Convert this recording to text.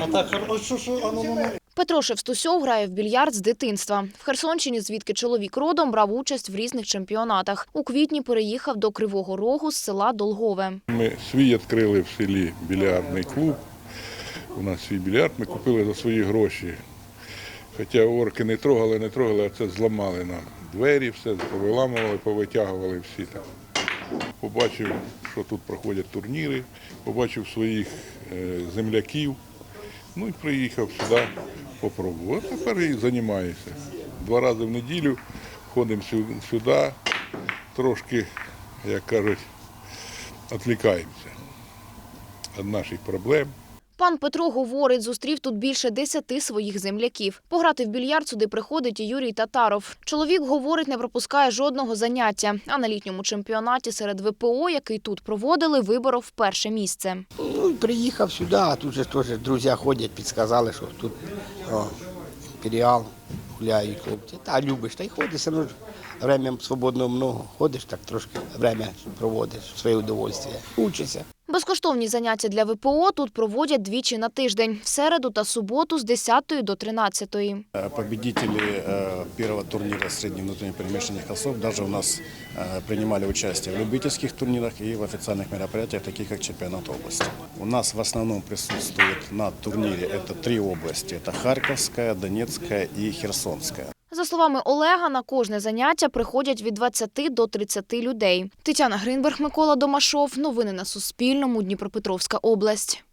А так хорошо. Петро Шевстусьов грає в більярд з дитинства. В Херсонщині, звідки чоловік родом, брав участь в різних чемпіонатах. У квітні переїхав до Кривого Рогу з села Долгове. Ми свій відкрили в селі більярдний клуб. У нас свій більярд, ми купили за свої гроші. Хоча орки не трогали, не трогали, а це зламали нам. Двері, все повиламували, повитягували всі там. Побачив, що тут проходять турніри, побачив своїх е, земляків. Ну і приїхав сюди, попробував. А тепер і займаюся. Два рази в неділю ходимо сюди, трошки, як кажуть, відлікаємося від наших проблем. Пан Петро говорить, зустрів тут більше десяти своїх земляків. Пограти в більярд сюди приходить і Юрій Татаров. Чоловік говорить, не пропускає жодного заняття. А на літньому чемпіонаті серед ВПО, який тут проводили, виборов перше місце. Ну, приїхав сюди, а тут же теж друзі ходять, підсказали, що тут о, імперіал гуляють хлопці. Та любиш, та й ходиш, все одно ж время свободного много. Ходиш так трошки время проводиш, своє удовольствие. Учишся. Безкоштовні заняття для ВПО тут проводять двічі на тиждень – в середу та суботу з 10 до 13. Э, Победители э, первого турнира средних внутренних перемешанных особ даже у нас э, принимали участие в любительских турнирах и в официальных мероприятиях, таких как чемпионат области. У нас в основном присутствует на турнире это три области. Это Харьковская, Донецкая и Херсонская. За словами Олега, на кожне заняття приходять від 20 до 30 людей. Тетяна Гринберг, Микола Домашов. Новини на Суспільному. Дніпропетровська область.